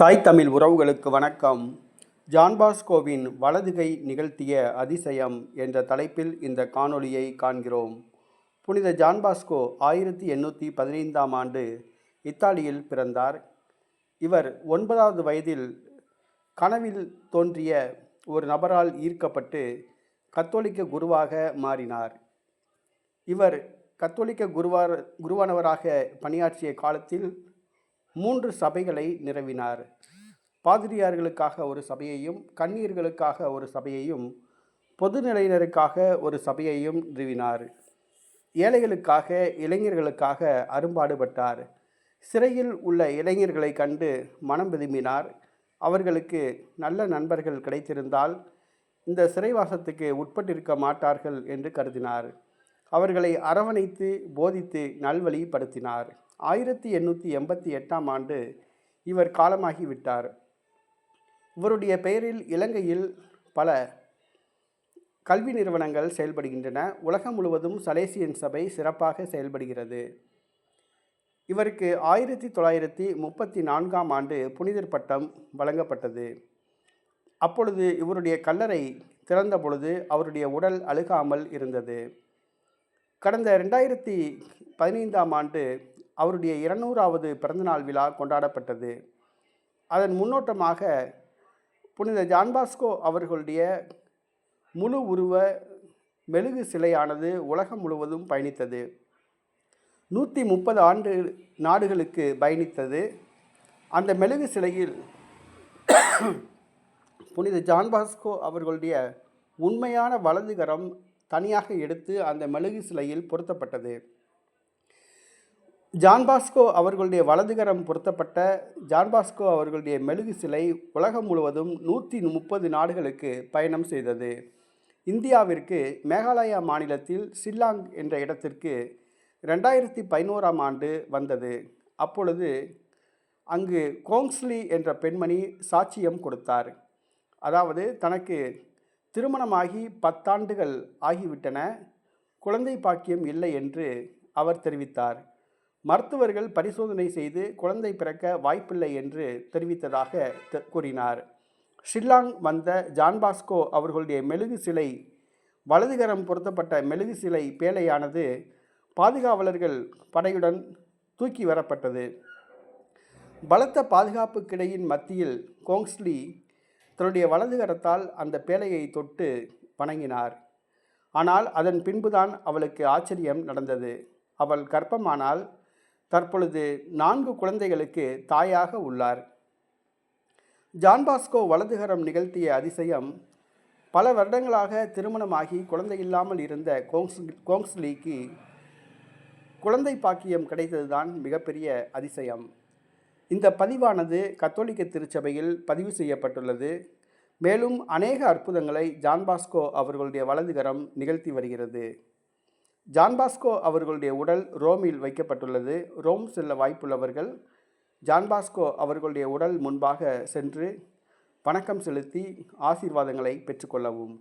தாய் தமிழ் உறவுகளுக்கு வணக்கம். ஜான்பாஸ்கோவின் வலதுகை நிகழ்த்திய அதிசயம் என்ற தலைப்பில் இந்த காணொளியை காண்கிறோம். புனித ஜான்பாஸ்கோ ஆயிரத்தி எண்ணூற்றி பதினைந்தாம் ஆண்டு இத்தாலியில் பிறந்தார். இவர் ஒன்பதாவது வயதில் கனவில் தோன்றிய ஒரு நபரால் ஈர்க்கப்பட்டு கத்தோலிக்க குருவாக மாறினார். இவர் கத்தோலிக்க குருவார் குருவானவராக பணியாற்றிய காலத்தில் மூன்று சபைகளை நிறுவினார். பாதிரியார்களுக்காக ஒரு சபையையும் கண்ணீர்களுக்காக ஒரு சபையையும் பொதுநிலையினருக்காக ஒரு சபையையும் நிறுவினார். ஏழைகளுக்காக இளைஞர்களுக்காக அரும்பாடுபட்டார். சிறையில் உள்ள இளைஞர்களை கண்டு மனம் விரும்பினார். அவர்களுக்கு நல்ல நண்பர்கள் கிடைத்திருந்தால் இந்த சிறைவாசத்துக்கு உட்பட்டிருக்க மாட்டார்கள் என்று கருதினார். அவர்களை அரவணைத்து போதித்து நல்வழிப்படுத்தினார். ஆயிரத்தி எண்ணூற்றி எண்பத்தி எட்டாம் ஆண்டு இவர் காலமாகிவிட்டார். இவருடைய பெயரில் இலங்கையில் பல கல்வி நிறுவனங்கள் செயல்படுகின்றன. உலகம் முழுவதும் சலேசியன் சபை சிறப்பாக செயல்படுகிறது. இவருக்கு ஆயிரத்தி தொள்ளாயிரத்தி முப்பத்தி நான்காம் ஆண்டு புனிதர் பட்டம் வழங்கப்பட்டது. அப்பொழுது இவருடைய கல்லறை திறந்த பொழுது அவருடைய உடல் அழுகாமல் இருந்தது. கடந்த ரெண்டாயிரத்தி பதினைந்தாம் ஆண்டு அவருடைய இருநூறாவது பிறந்தநாள் விழா கொண்டாடப்பட்டது. அதன் முன்னோட்டமாக புனித ஜான்பாஸ்கோ அவர்களுடைய முழு உருவ மெழுகு சிலையானது உலகம் முழுவதும் பயணித்தது. நூற்றி முப்பது ஆண்டு நாடுகளுக்கு பயணித்தது. அந்த மெழுகு சிலையில் புனித ஜான்பாஸ்கோ அவர்களுடைய உண்மையான வலதுகரம் தனியாக எடுத்து அந்த மெழுகு சிலையில் பொருத்தப்பட்டது. ஜான்பாஸ்கோ அவர்களுடைய வலதுகரம் பொருத்தப்பட்ட ஜான்பாஸ்கோ அவர்களுடைய மெழுகு சிலை உலகம் முழுவதும் நூற்றி முப்பது நாடுகளுக்கு பயணம் செய்தது. இந்தியாவிற்கு மேகாலயா மாநிலத்தில் ஷில்லாங் என்ற இடத்திற்கு ரெண்டாயிரத்தி பதினோராம் ஆண்டு வந்தது. அப்பொழுது அங்கு கோங்ஸ்லி என்ற பெண்மணி சாட்சியம் கொடுத்தார். அதாவது தனக்கு திருமணமாகி பத்தாண்டுகள் ஆகிவிட்டன. குழந்தை பாக்கியம் இல்லை என்று அவர் தெரிவித்தார். மருத்துவர்கள் பரிசோதனை செய்து குழந்தை பிறக்க வாய்ப்பில்லை என்று தெரிவித்ததாக கூறினார். ஷில்லாங் வந்த ஜான்பாஸ்கோ அவர்களுடைய மெழுகு சிலை வலதுகரம் பொருத்தப்பட்ட மெழுகு சிலை பேழையானது பாதுகாவலர்கள் படையுடன் தூக்கி வரப்பட்டது. பலத்த பாதுகாப்புக்கிடையின் மத்தியில் கோங்ஸ்லி தன்னுடைய வலதுகரத்தால் அந்த பேழையை தொட்டு வணங்கினார். ஆனால் அதன் பின்புதான் அவளுக்கு ஆச்சரியம் நடந்தது. அவள் கர்ப்பமானால் தற்பொழுது நான்கு குழந்தைகளுக்கு தாயாக உள்ளார். ஜான்பாஸ்கோ வலதுகரம் நிகழ்த்திய அதிசயம் பல வருடங்களாக திருமணமாகி குழந்தை இல்லாமல் இருந்த கோங்ஸ் கோங்ஸ்லிக்கு குழந்தை பாக்கியம் கிடைத்ததுதான் மிகப்பெரிய அதிசயம். இந்த பதிவானது கத்தோலிக்க திருச்சபையில் பதிவு செய்யப்பட்டுள்ளது. மேலும் அநேக அற்புதங்களை ஜான்பாஸ்கோ அவர்களுடைய வலதுகரம் நிகழ்த்தி வருகிறது. ஜான்பாஸ்கோ அவர்களுடைய உடல் ரோமில் வைக்கப்பட்டுள்ளது. ரோம் செல்ல வாய்ப்புள்ளவர்கள் ஜான்பாஸ்கோ அவர்களுடைய உடல் முன்பாக சென்று வணக்கம் செலுத்தி ஆசீர்வாதங்களை பெற்றுக்கொள்ளவும்.